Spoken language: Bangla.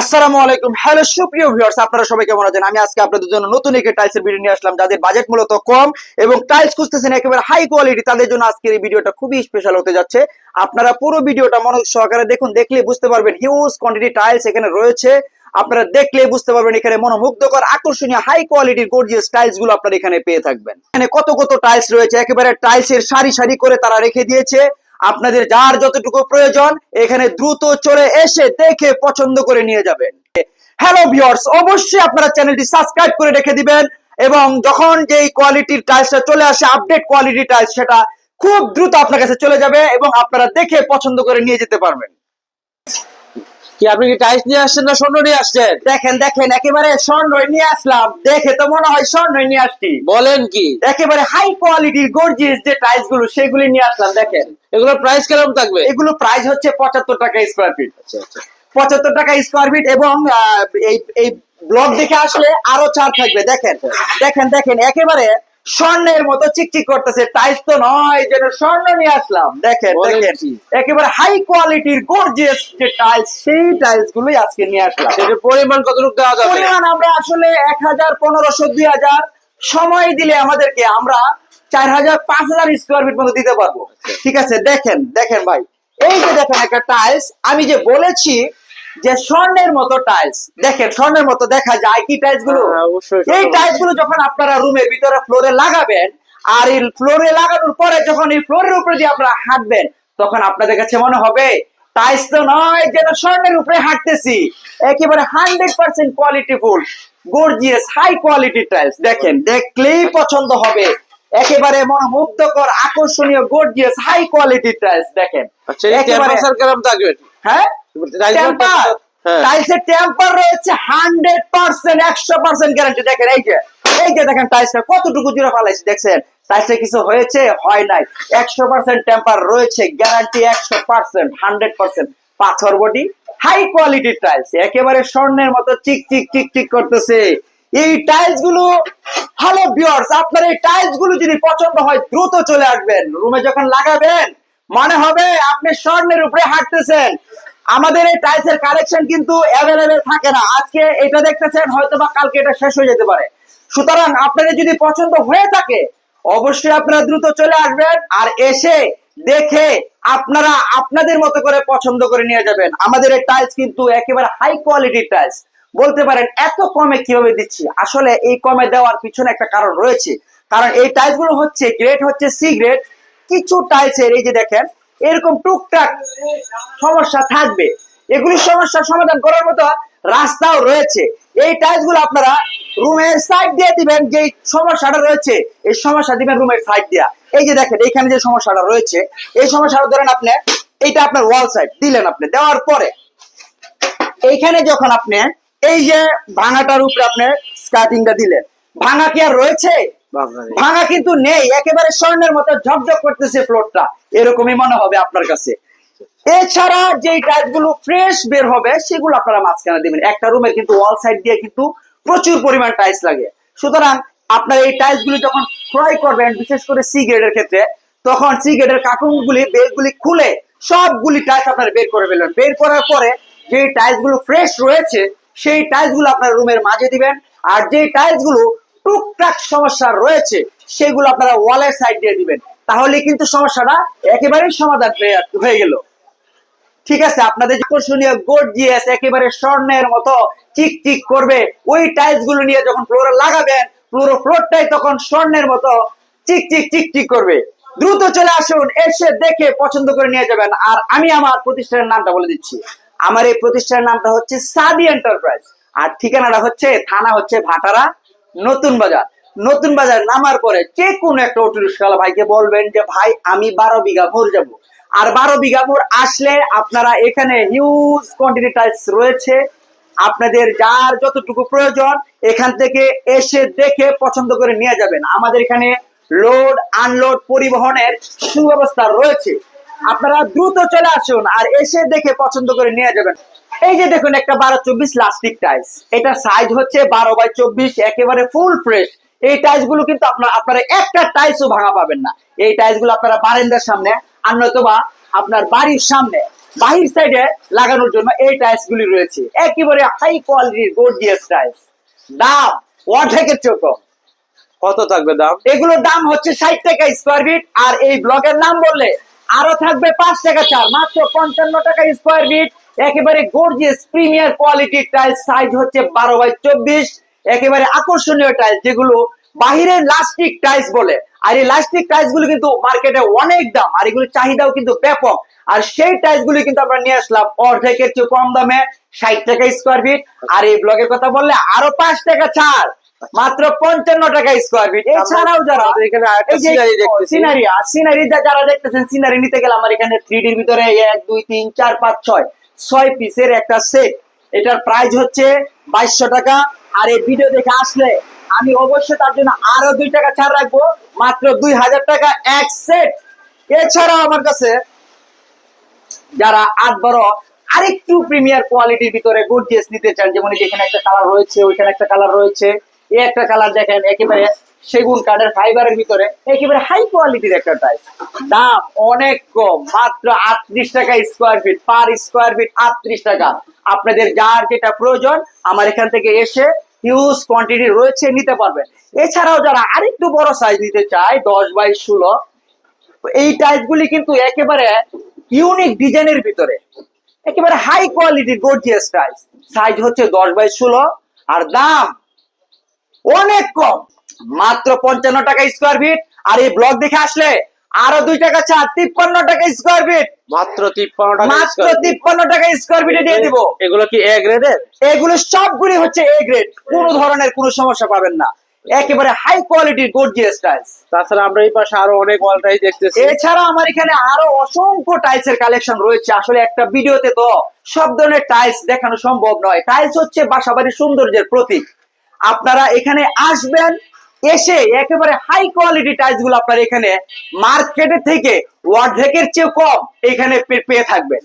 আসসালামু আলাইকুম। হ্যালো সুপ্রিয় ভিউয়ার্স আপনারা সবাই কেমন আছেন? আমি আজকে আপনাদের জন্য নতুন একটি টাইলসের ভিডিও নিয়ে আসলাম, যাদের বাজেট মূলত কম এবং টাইলস খুঁজতেছেন একেবারে হাই কোয়ালিটি তাদের জন্য আজকের এই ভিডিওটা খুবই স্পেশাল হতে যাচ্ছে। আপনারা পুরো ভিডিওটা মনোযোগ সহকারে দেখুন, দেখলে বুঝতে পারবেন হিউজ কোয়ান্টিটি টাইলস এখানে রয়েছে। আপনারা দেখলে বুঝতে পারবেন এখানে মনোমুগ্ধকর, আকর্ষণীয় হাই কোয়ালিটির গর্জিয়াস টাইলসগুলো আপনারা এখানে পেয়ে থাকবেন। এখানে কত কত টাইলস রয়েছে? একেবারে টাইলসের সারি সারি করে তারা রেখে দিয়েছে। আপনাদের যার যতটুকু প্রয়োজন, এখানে দ্রুত চলে এসে দেখে পছন্দ করে নিয়ে যাবেন। হ্যালো ভিউয়ার্স অবশ্যই আপনারা চ্যানেলটি সাবস্ক্রাইব করে রেখে দিবেন এবং যখন যেই কোয়ালিটির টাইলসটা চলে আসে আপডেট কোয়ালিটি টাইলস সেটা খুব দ্রুত আপনার কাছে চলে যাবে এবং আপনারা দেখে পছন্দ করে নিয়ে যেতে পারবেন। কি আপনি কি টাইলস নিয়ে আসছেন না স্বর্ণ নিয়ে আসছেন? দেখেন দেখেন একেবারে স্বর্ণই নিয়ে আসলাম। দেখে তো মনে হয় স্বর্ণই নিয়ে আসছি। বলেন কি? একেবারে হাই কোয়ালিটির গর্জিয়াস যে টাইলসগুলো সেগুলি নিয়ে আসলাম দেখেন। এগুলোর প্রাইস কেমন থাকবে? এগুলো প্রাইস হচ্ছে পঁচাত্তর টাকা স্কোয়ার ফিট আচ্ছা আচ্ছা। পঁচাত্তর টাকা স্কোয়ার ফিট এবং এই এই ব্লক দেখে আসলে আরও ছাড় থাকবে। দেখেন দেখেন দেখেন একেবারে স্বর্ণের মতো চিকচিক করতেছে টাইলস তো নয় যেন স্বর্ণ নিয়ে আসলাম। দেখেন দেখেন একেবারে হাই কোয়ালিটির গর্জিয়াস যে টাইলস সেই টাইলস গুলোই আজকে নিয়ে আসলাম। পরিমাণ কতটুকু দেওয়া যাবে? পরিমাণ আমরা আসলে এক হাজার পনেরোশো দুই হাজার সময় দিলে আমাদেরকে আমরা চার হাজার পাঁচ হাজার স্কোয়ার ফিট মতো দিতে পারব। ঠিক আছে দেখেন দেখেন ভাই। এই যে দেখেন একটা টাইলস আমি যে বলেছি যে স্বর্ণের মতো টাইলস দেখেন স্বর্ণের মতো দেখা যায় কি টাইলসগুলো? হ্যাঁ, এই টাইলসগুলো যখন আপনারা রুমের ভিতরে ফ্লোরে লাগাবেন আর এই ফ্লোরে লাগানোর পরে যখন এই ফ্লোরের উপরে দিয়ে আপনারা হাঁটবেন তখন আপনাদের কাছে মনে হবে টাইলস তো নয় যেন স্বর্ণের উপরে হাঁটতেছি। একেবারে hundred percent quality full gorgeous high quality tiles দেখেন দেখলেই পছন্দ হবে। একেবারে মনোমুগ্ধকর আকর্ষণীয় গর্জিয়াস হাই কোয়ালিটি টাইলস দেখেন আচ্ছা একেবারে কেমন থাকবে হ্যাঁ? টাইলসের টেম্পার টাইলসের টেম্পার রয়েছে হান্ড্রেড পার্সেন্ট একশো পার্সেন্ট গ্যারান্টি দেখেন এই যে এই যে দেখেন টাইলসটা কতটুকু জুড়ে ফেলাইছে দেখছেন? টাইলসটা কিছু হয়েছে হয় নাই। একশো পার্সেন্ট টেম্পার রয়েছে গ্যারান্টি একশো পার্সেন্ট হান্ড্রেড পার্সেন্ট পাথর বডি হাই কোয়ালিটির টাইলস একেবারে স্বর্ণের মতো চিক চিক চিক চিক করতেছে। এই টাইলসগুলো হ্যালো বিয়ার্স আপনার এই টাইলসগুলো যদি পছন্দ হয় দ্রুত চলে আসবেন। রুমে যখন লাগাবেন মনে হবে আপনি স্বর্ণের উপরে হাঁটতেছেন। আমাদের এই টাইলসের কালেকশন কিন্তু অ্যাভেলেবেল থাকে না। আজকে এটা দেখতেছেন হয়তো বা কালকে এটা শেষ হয়ে যেতে পারে। সুতরাং আপনাদের যদি পছন্দ হয়ে থাকে, অবশ্যই আপনারা দ্রুত চলে আসবেন আর এসে দেখে আপনারা আপনাদের মতো করে পছন্দ করে নিয়ে যাবেন। আমাদের এই টাইলস কিন্তু একেবারে হাই কোয়ালিটির টাইলস বলতে পারেন, এত কমে কীভাবে দিচ্ছি? আসলে এই কমে দেওয়ার পিছনে একটা কারণ রয়েছে। কারণ এই টাইলসগুলো হচ্ছে গ্রেড হচ্ছে সি গ্রেড কিছু টাইলসের এই যে দেখেন এরকম টুকটাক সমস্যা থাকবে। এগুলি সমস্যার সমাধান করার মতো রাস্তাও রয়েছে। এই টাইলসগুলো আপনারা রুমের সাইড দিয়ে দিবেন যে সমস্যাটা রয়েছে, এই সমস্যা দিবেন রুমের সাইড দিয়া। এই যে দেখেন এখানে যে সমস্যাটা রয়েছে, এই সমস্যাটা ধরেন আপনি, এইটা আপনার ওয়াল সাইড দিলেন আপনি, দেওয়ার পরে এইখানে যখন আপনি, এই যে ভাঙাটার উপরে আপনি স্কার্টিংটা দিলেন, ভাঙা কি আর রয়েছে। ভাঙা কিন্তু নেই, একেবারে স্বর্ণের মতো ঝকঝক করতেছে ফ্লোরটা। এরকমই মনে হবে আপনার কাছে। এছাড়া যে টাইলসগুলো ফ্রেশ বের হবে, সেগুলো আপনারা মাঝখানে দিবেন। একটা রুমের কিন্তু ওয়াল সাইড দিয়ে কিন্তু প্রচুর পরিমাণ টাইলস লাগে। সুতরাং আপনার এই টাইলস গুলি যখন ক্রয় করবেন, বিশেষ করে সি গ্রেডের ক্ষেত্রে, তখন সি গ্রেডের কার্টুনগুলি, বেলগুলি খুলে সবগুলি টাইলস আপনারা বের করে ফেলবেন। বের করার পরে যে টাইলসগুলো ফ্রেশ রয়েছে, সেই টাইলসগুলো আপনার রুমের মাঝে দিবেন। আর যে টাইলসগুলো টুকটাক সমস্যা রয়েছে, সেগুলো আপনারা ওয়ালের সাইড দিয়ে দিবেন। তাহলে কিন্তু সমস্যাটা একেবারেই সমাধান হয়ে গেল। ঠিক আছে, আপনাদের আকর্ষণীয় গর্জিয়াস একেবারে স্বর্ণের মতো চিক চিক করবে, ওই টাইলসগুলো নিয়ে যখন ফ্লোরে লাগাবেন পুরো ফ্লোরটাই তখন স্বর্ণের মতো চিক চিক চিক চিক করবে। দ্রুত চলে আসুন, এসে দেখে পছন্দ করে নিয়ে যাবেন। আর আমি আমার প্রতিষ্ঠানের নামটা বলে দিচ্ছি। আমার এই প্রতিষ্ঠানের নামটা হচ্ছে সাদি এন্টারপ্রাইজ। আর ঠিকানাটা হচ্ছে, থানা হচ্ছে ভাটারা নতুন বাজার। নতুন বাজার নামার পরে যে কোনো একটা অটো রিক্সাওয়ালা ভাইকে বলবেন যে, ভাই, আমি বারো বিঘা ভোর যাব। আর বারো বিঘা ভোর আসলে আপনারা এখানে হিউজ কোয়ান্টিটি রয়েছে। আপনাদের যার যতটুকু প্রয়োজন, এখান থেকে এসে দেখে পছন্দ করে নিয়ে যাবেন। আমাদের এখানে লোড আনলোড পরিবহনের সুব্যবস্থা রয়েছে। আপনারা দ্রুত চলে আসুন আর এসে দেখে পছন্দ করে নিয়ে যাবেন। এই যে দেখুন একটা বারো চব্বিশ লাস্টিক টাইলস এটা সাইজ হচ্ছে বারো বাই চব্বিশ একেবারে ফুল ফ্রেশ এই টাইলসগুলো কিন্তু আপনার আপনারা একটা টাইলসও ভাঙা পাবেন না। এই টাইলসগুলো আপনারা বারান্দার সামনে আর নয়তোবা আপনার বাড়ির সামনে বাহির সাইডে লাগানোর জন্য এই টাইলস গুলি রয়েছে। একেবারে হাই কোয়ালিটির গর্জিয়াস টাইলস দাম অর্ধেকের চোখ কত থাকবে দাম? এগুলোর দাম হচ্ছে ষাট টাকা স্কোয়ার ফিট আর এই ব্লকের নাম বললে আরও থাকবে পাঁচ টাকা চার মাত্র পঞ্চান্ন টাকা স্কোয়ার ফিট একেবারে গর্জিয়াস প্রিমিয়ার কোয়ালিটির টাইলস সাইজ হচ্ছে বারো বাই চব্বিশ। একেবারে আকর্ষণীয় টাইলস যেগুলো বাহিরের লাস্টিক টাইলস বলে। আর এই লাস্টিক টাইলসগুলো কিন্তু মার্কেটে অনেক দাম আর এগুলোর চাহিদাও কিন্তু ব্যাপক। আর সেই টাইলস গুলি কিন্তু আমরা নিয়ে আসলাম অর্ধেকের চেয়ে কম দামে ষাট টাকা স্কোয়ার ফিট আর এই ব্লগের কথা বললে আরও পাঁচ টাকা ছাড় মাত্র পঞ্চান্ন টাকা স্কোয়ার ফিট এছাড়াও যারা। সিনারি আর সিনারি যারা দেখতেছেন সিনারি নিতে গেলে আমার এখানে থ্রি ডির ভিতরে এক দুই তিন চার পাঁচ ছয়। ছয় পিসের একটা সেট এটার প্রাইস হচ্ছে বাইশশো টাকা। আর এই ভিডিও দেখে আসলে আমি অবশ্যই তার জন্য আরও দুই টাকা ছাড় রাখব। মাত্র দুই হাজার টাকা এক সেট এছাড়াও আমার কাছে যারা আট বড় আরেকটু প্রিমিয়ার কোয়ালিটির ভিতরে গর্জিয়াস নিতে চান, যেমন এখানে একটা কালার রয়েছে, ওইখানে একটা কালার রয়েছে। এই একটা কালার দেখেন, একেবারে সেগুন কাঠের ফাইবারের ভিতরে, একেবারে হাই কোয়ালিটির একটা টাইপ দাম অনেক কম, মাত্র আটত্রিশ টাকা square feet per square feet আটত্রিশ টাকা। আপনাদের যার যেটা প্রয়োজন, আমার এখান থেকে এসে হিউজ কোয়ান্টিটি রয়েছে, নিতে পারবেন। এছাড়াও যারা আরেকটু বড় সাইজ নিতে চায়, দশ বাই ষোলো, এই টাইলস গুলি কিন্তু একেবারে ইউনিক ডিজাইনের ভিতরে। একেবারে হাই কোয়ালিটির গর্জিয়াস টাইলস সাইজ হচ্ছে দশ বাই ষোলো, আর দাম অনেক কম। মাত্র পঞ্চান্ন টাকা স্কোয়ার ফিট আর এই ব্লক দেখে আসলে আরও দুই টাকা ছাড় তিপ্পান্ন টাকা স্কোয়ার ফিট মাত্র তিপ্পান্ন টাকা মাত্র তিপ্পান্ন টাকা স্কোয়ার ফিটে দিয়ে দিব। এগুলো কি এ গ্রেডের এগুলো সবগুলি হচ্ছে এ গ্রেড কোনো ধরনের কোনো সমস্যা পাবেন না। একেবারে হাই কোয়ালিটির গর্জিয়াস টাইলস তাছাড়া আমরা এই পাশে আরও অনেক ওয়ালটাই দেখতেছি। এছাড়া আমার এখানে আরও অসংখ্য টাইলস এর কালেকশন রয়েছে। আসলে একটা ভিডিওতে তো সব ধরনের টাইলস দেখানো সম্ভব নয়। টাইলস হচ্ছে বাসাবাড়ির সৌন্দর্যের প্রতীক। আপনারা এখানে আসবেন, এসে একেবারে হাই কোয়ালিটি টাইলসগুলো আপনারা এখানে মার্কেটে থেকে অর্ধেকের চেয়ে কম এখানে পেয়ে থাকবেন।